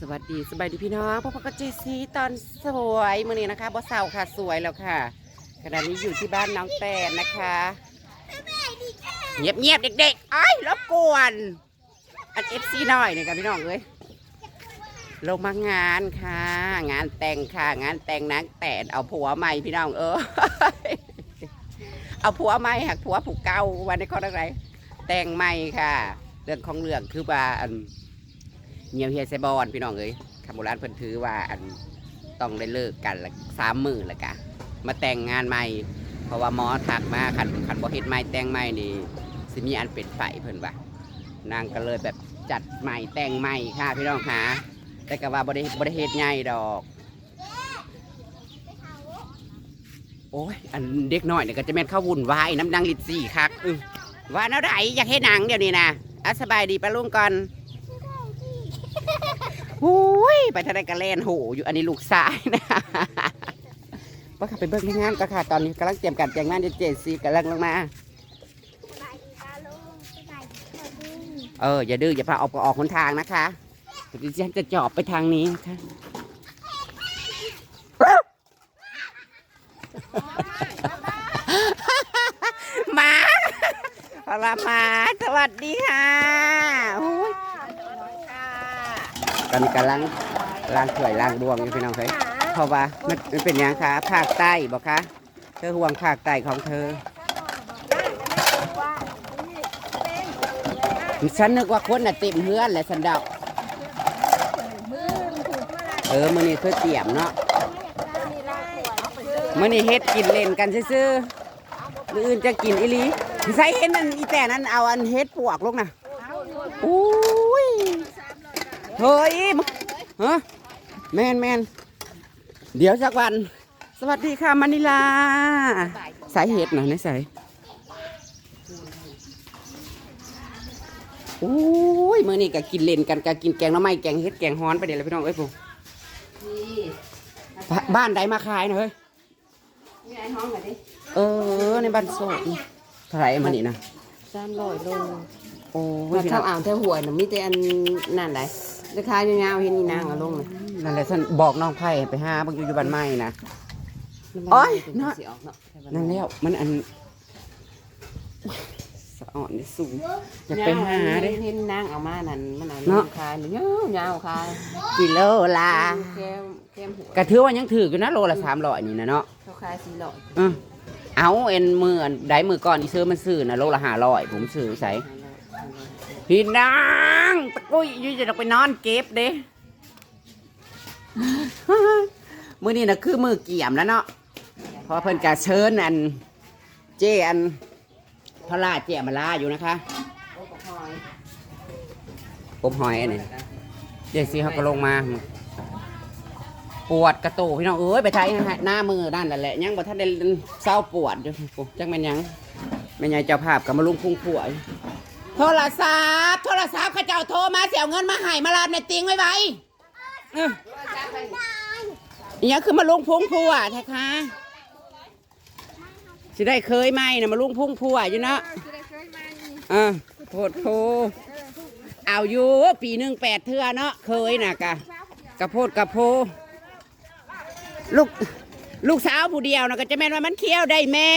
สวัสดีสบายดีพี่น้องพ่อพ่อก็เจซีตอนสวยมื่อนี้นะคะบ่เศร้าค่ะสวยแล้วค่ะขณะนี้อยู่ที่บ้านน้องแตนนะคะเงียบเงียบๆเด็กๆไอ้รบกวนอันเอฟซีหน่อยเนี่ยค่ะพี่น้องเอ้ยลงมางานค่ะ งานแต่งค่ะ งานแต่งนางแตนเอาผัวใหม่พี่น้องเออเอาผัวใหม่หักผัวผูกเก่าวันนี้ข้ออะไรแต่งใหม่ค่ะ เรื่องของเรื่องคือว่าอัน เงียวเฮียไซบอนพี่น้องเอ้ยคำโบราณเพิ่นถือว่าอันต้องได้เลิกกันละสามมือละกะ มาแต่งงานใหม่ เพราะว่าหมอทักมาคันคันบ่เฮ็ดใหม่แต่งใหม่นี่สิมีอันเป็นไฟเพิ่นว่านางก็เลยแบบจัดใหม่แต่งใหม่ค่ะพี่น้องค่ะแต่ก็ว่าบ่ได้บ่ได้เฮ็ดใหญ่ดอกโอ้ย อันเด็กน้อยเนี่ยก็จะแม่นข้าวุ่นวายน้ำดังลิดสี่คักอื้อว่าแนวไหนอยากเฮ็ดหนังเดี๋ยวนี้นะอะสบายดีปะลุงก่อน โอ้ยไปทางใดกระเลนโหอยู่อันนี้ลูกชายนะว่าขับไปเบิกในงานก็ค่ะ ตอนนี้กำลังเตรียมการแต่งงานเจนซีกำลังลงมาสบายดีป้าลุงสบายดีค่ะเออ อย่าดื้ออย่าพาออกออกคนทางนะคะเดี๋ยวดิฉันจะจอบไปทางนี้ค่ะมาพลามาสวัสดีค่ะ ตอนนี้กำลังล้างถ้วยล้างดวงอยู่พี่น้องเคยเพราะว่ามันมันเป็นหยังคะภาคใต้บอกคะเธอห่วงภาคใต้ของเธอฉันนึกว่าคนน่ะเต็มเฮือนแหละสันเดาเออมื้อนี้เธอเตรียมเนาะมื้อนี้เฮ็ดกินเล่นกันซื่อๆมื้ออื่นจะกินอีหลีใส่เห็นนั่นอีแต่นั้นเอาอันเฮ็ดปวกลงน่ะอุ้ย เฮ้ยมึงฮะแม่นแม่นเดี๋ยวสักวัน สวัสดีค่ะมานิลา สายเห็ดน่ะในใส่โอ้ยมื้อนี้ก็กินเล่นกันก็กินแกงหน้ำไม้แกงเฮ็ดแกงฮ้อนไปเดี๋ยวเลยพี่น้องเอ้ยปู่บบ้านใดมาขายนะเฮ้ยเออในบ้านโสดนี่เท่าไหร่มันนี่นะสามร้อยโลโอ้ยมาพี่น้เข้าองอ่างแถวหัวยน่ะมีแต่อันนั่นไหน ราคายาวๆเห็นนี่นางเอาลงเลยนั่นแหละท่านบอกน้องไผ่ไปหาบางอยู่อยู่บ้านไม้นะ โอ๊ยเนาะเนาะสิออกเนาะนั่นแล้วมันอันสะอ่อนได้สูงอยากไปหาเด้เห็นนางเอามานั่นมันเอาเนาะคายยาวยาวๆคายกิโลละแก้มแก้มหัวกระถือว่ายังถืออยู่นะโลละสามร้อยนี่นะเนาะเขาคายสี่ร้อยอือเอาเอ็นมืออันได้มือก่อนที่ซื้อมันซื้อนะโลละห้าร้อยผมซื้อใส่พี่นาง ตะกุยยูจะไปนอนเก็บเด้มือนี้นะคือมือเกี่ยมแล้วเนาะเพราะเพิ่นกะเชิญอัน เจอันพระราชเจมาลาอยู่นะคะผมหอยอันนี้เดี๋ยวสิเขาก็ลงมา ปวดกระตูพี่น้องเอ้ยไปไทยนะฮะหน้ามือด้านนั่นแหละยังบ่ทันได้เศร้าปวดอยู่จังแม่นยังแม่ยายเจ้าภาพกับมาลุงพุ่งผัวอยู่ โทรศัพท์โทรศัพท์เขาเจ้าโทรมาเสียเงินมาให้มาลาดในติงไว้ไว้เอ้ออีหยังคือมาลุงพุ่งผัวแท้คะสิได้เคยไหมนะมาลุงพุ่งผัวอยู่เนาะเออโพดโพเอาอยู่ปีหนึ่งแปดเทื่อเนาะเคยน่ะกะกระโพดกระโพลูกลูกสาวผู้เดียวนะก็จะแม่นว่ามันเคี้ยวได้แม่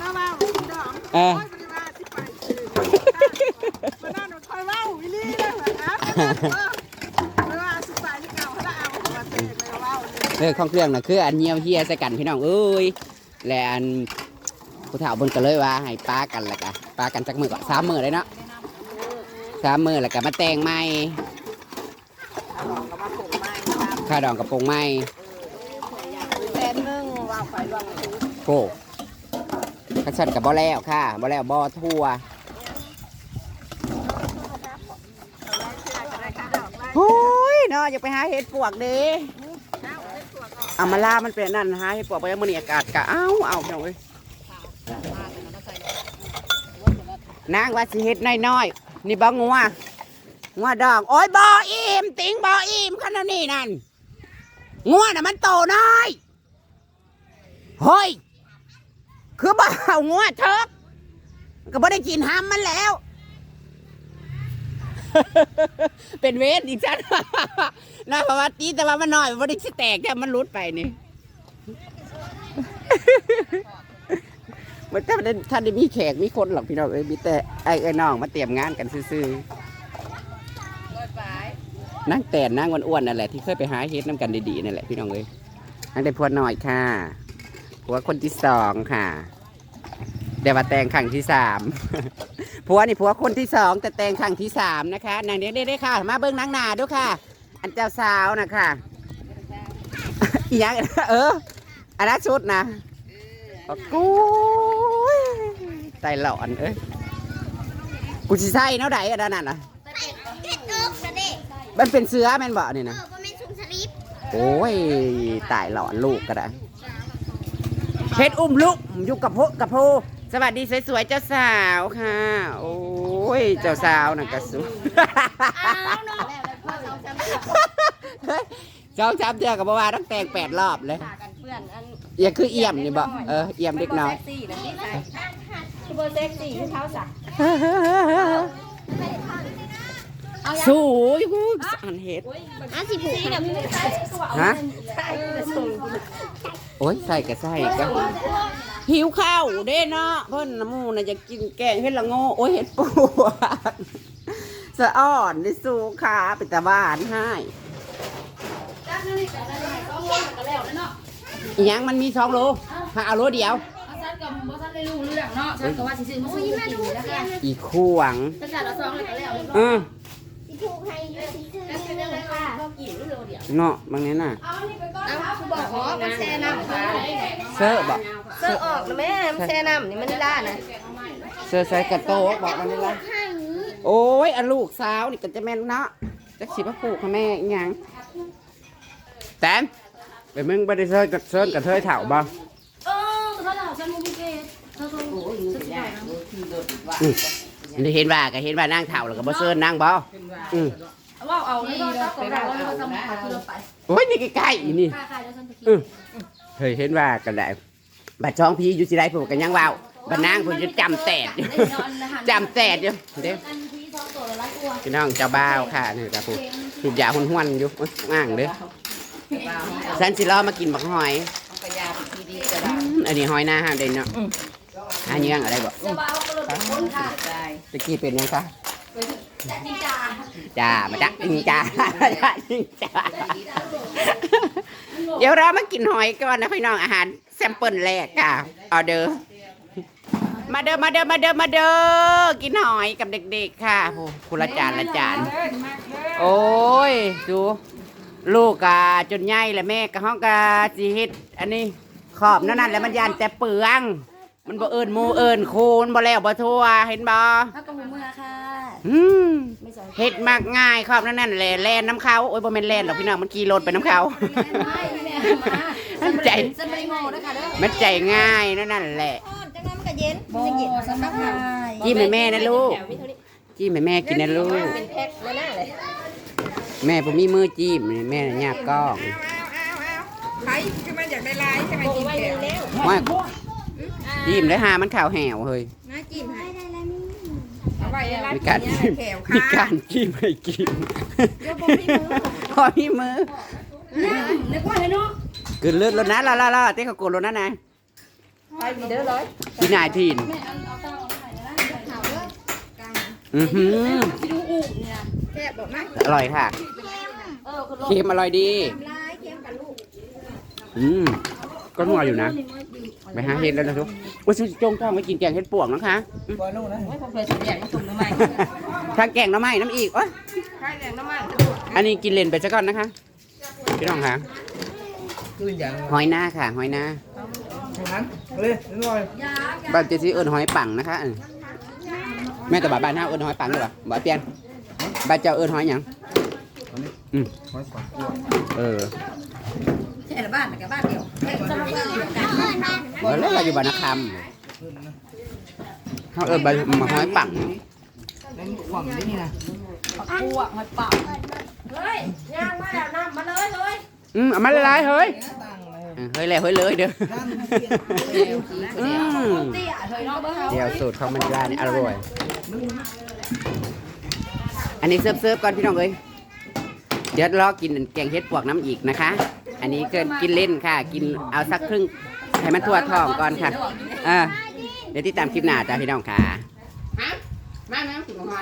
ตุ้ยผ่านมาว่าพี่ดอกเออโอ้ยปฏิบัติสิไปมานั่นคอยเล่าวิลี่เลยเหรอครับไม่ว่าสิไปที่เก่าเขาเอาหัวเตะเลยเล่าเลยเออของเครื่องน่ะคืออันเงียวเฮียใส่กันพี่น้องเอ้ยและอันผู้เฒ่าเพิ่นก็เลยว่าให้ป้ากันแล้วก็ป้ากันจักมือก็สามมือเลยเนาะสามมือแล้วก็มาแต่งใหม่เอาหลอกก็มาปลูกไม้ครับข้าดองกระโปรงใหม่แสนหนึงว่าไปว่าไปโอ้ กระชันกับบ่แล้วค่ะบ่แล้วบ่ทั่วโอ้ยเนาะอยากไปหาเห็ดปวกเด้อามาลามันเป็นนั่นนะฮะให้ปอกไปยังมันนี่อากาศกะเอ้าเอาพี่น้องเอ้ยนางว่าสิเฮ็ดน้อยๆนี่บ่งัวงัวดองโอ้ยบ่อิ่มติงบ่อิ่มขนาดนี้นั่นงัวน่ะมันโตน้อยเฮ้ย คือบ่เอางัวเถิกก็บ่ได้กินห้ำมันแล้ว เป็นเวทอีกชั้นน่าเพราะว่าตีแต่ว่ามันน้อยมันได้สิแตกแต่มันหลุดไปนี่มันถ้าได้ท่านได้มีแขกมีคนหรอกพี่น้องเอ้ยมีแต่ไอ้ไอ้น้องมาเตรียมงานกันซื่อๆนั่งแต่นนั่งอ้วนๆนั่นแหละที่เคยไปหาเฮ็ดน้ำกันดีๆนั่นแหละพี่น้องเอ้ยนั่งได้พัวหน่อยค่ะ ผัวคนที่สองค่ะเดี๋ยวมาแต่งครั้งที่สามผัวนี่ผัวคนที่สองแต่แต่งครั้งที่สามนะคะนางเด็กได้ค่ะ มาเบิ้งนางหนาด้วยค่ะ อันเจ้าสาวนะคะอีหยังเอออันนั้นชุดนะโอ้โหใจหลอนเอ้ยกูสิใส่เนาะใดอันนั้นน่ะเด็ดอกนะเด็กมันเป็นเสือแม่นบ่นี่เอนะอบ่แม่นชุมสลิปโอ้ยตายหลอนลูกก็ได้ เพชรอุ้มลูกอยู่กับพกับโพสวัสดีสวยๆเจ้าสาวค่ะ โอ้ยเจ้าสาวน่ะกระสุอ้าวเนาะสองสามเดือนกับว่าต้องแต่งแปดรอบเลยกันเพื่อนอันอย่าคือเอี่ยมนี่บ่เออเอี่ยมเล็กน้อยเซ็กซี่นะนี่ใส่คือเบอร์เซ็กซี่ที่เขาใส่ สู้ยกูอันเฮ็ดอะสิผูกให้ฮะโอ้ยใส่ก็ใส่ก็หิวข้าวเด้เนาะเพิ่นน้ำมูน่ะจะกินแกงเฮ็ดละโง่โอ้ยเฮ็ดปวดสะอ่อนได้สู้ขาเป็นตาบ้านให้อีหยังมันมีสองโลหาเอาโลเดียวฉันกับบ่ทันได้รู้เรื่อ งเนาะฉันก็ว่าสิซื้อมาซื้อนี่ค่ะอีขวงแต่จ่ายละสองเลยก็แล้วอือสิผูกให้อยู่สิซื้อเลยค่ะเนาะบางนี้น่ะเอาคือบอกอ๋อมันแช่น้ำค่ะเซอร์บอกเสื้อออกนะแม่มันแช่น้ำนี่มันได้นะเซอร์ใส่กระโตกบอกมันนี่ละโอ้ยอลูกสาวนี่ก็จะแม่นเนาะจักสิพระผูกค่ะแม่อีหยังแตนไปมึงบ่ได้เซิร์นกับเซิร์นกับเธอเถ่าบ่เออเขาจะฉันบ่มีเกตเธอโอ้ย ฉันสิได้นะอืมได้เห็นว่าก็เห็นว่านางเถ่าแล้วก็บ่เซิร์นนางบ่อืมว่าเอาเลยก็ก็ได้ว่าสมัครที่เราไปโอ้ยนี่ใกล้ๆอีนี่ค่าค่าแล้วฉันจะคิดอืมเฮ้ยเห็นว่าก็ได้บัดช่องพี่อยู่สิได้ผมก็ยังเว้าบัดนางผมจะจำแตดอยู่จำแตดอยู่เด้อันที่สองตัวละตัวพี่น้องเจ้าบ่าวค่ะนี่ครับผมสูบยาหุ่นห้วนๆอยู่โอ๊ยง่างเด้อฉันสิรอมากินบักหอยอืมอันนี้หอยหน้าห้ามเด่นเนาะ หาเยื่องอะไรบ่จะว่าเอาก็เลยเป็นคนค่ะตะกี้เป็นยังคะนี่จ้าจ้ามาจ้าจิงจ้าจ้าจิงจ้าเดี๋ยวเรามากินหอยก่อนนะพี่น้องอาหารแซมเปิลแรกค่ะออเดอร์มาเด้อมาเด้อมาเด้อมาเด้อกินหอยกับเด็ก ๆ ค่ะโอ้คุณละจานละจานโอ้ยดูลูกกะจนใหญ่แล้วแม่กะห้องกะจีเฮ็ดอันนี้ขอบนั่นนั่นแล้วมันยานแต่เปลือง มันบ่เอิญมูเอิญคูนบ่แล้วบ่ทั่วเห็นบ่ถ้ากับมือค่ะ อืมไม่ใส่เฮ็ดมากง่ายขอบนั่นนั่นแหละแล่นน้ำเขาโอ้ยบ่แม่นแล่นหรอกพี่น้องมันขี่รถไปน้ำเขาไม่แม่มามันใจฉันไม่โง่นะคะเด้อมันใจง่ายนั่นนั่นแหละจังนั้นมันก็เย็นโบสำนักงานจิ้มให้แม่นะลูกจิ้มให้แม่กินนะลูกเป็นแพ็คแล้วน่าเลยแม่ผมมีมือจิ้มแม่ยากกล้องใครคือมันอยากได้ลายใช่ไหมกินแกวว่า จิ้มแล้วหามันข่าวแหวเฮ้ยน่ากินให้ได้แล้วนี่เอาไว้ลายมีการจิ้มแขวมีค่ะการจิ้มให้กินพอมีมือนึกว่าเลยเนาะกึนเลือดแล้วนะล่ะล่ะล่ะเต้เขาโกนแล้วนะนายไปเด้อร้อยพี่นายทีนแม่เอาเอาตั้งเอาไว้นะอือหือที่ดูอูเนี่ยแซ่บบอกนะอร่อยค่ะเออคือลเค็มอร่อยดี ลายเค็มกับลูกอืมก็นัวอยู่นะไปหาเห็ดแล้วนะทุก ว่าซื้อจงจ้องไปกินแกงเห็ดปวกนะคะไม่ผมเคยสัญญาณส่งมาใหม่ทางแกงหน้ำไม้น้ำอีกโอ๊ยใครแดงน้ำมันอันนี้กินเลนไปซะก่อนนะคะพี่น้องค่ะคืออย่างหอยหน้าค่ะ หอยหน้านั้นเลยนิดหน่อยบ้านเจซี่เอิญหอยปังนะคะเออแม่แต่บ้านบ้านห้าเอิญหอยปังด้วยป่ะบ่เปลี่ยนบ้านเจ้าเอิญหอยหยังหอยปังเออ ใช่ละบ้านกับบ้านเดียวเออแล้วเราอยู่บ้านนาคำเขาเอิญบ้านมาหอยปังนั่นความนี่นะปักบัวหอยปักเฮ้ยย่างมาแล้วน้ำมาเลยเลยอืมเอามาละลายเฮ้ยตั้งเลยเออเฮ้ยแล้วเฮ้ยเลยเด้อตั้งเปลี่ยนอืมเตี้ยเฮ้ยเนาะเบ้อเฮาเดี๋ยวสูตรของมันลาเนี่ยอร่อย อันนี้เซิร์ฟเซิร์ฟก่อนพี่น้องเอ้ยเดี๋ยวรอกินแกงเห็ดปวกน้ำอีกนะคะ อันนี้เกินกินเล่นค่ะ กินเอาสักครึ่งให้มันทั่วท้องก่อนค่ะอ่าเดี๋ยวติดตามคลิปหน้าจ้าพี่น้องค่ะ มาแม่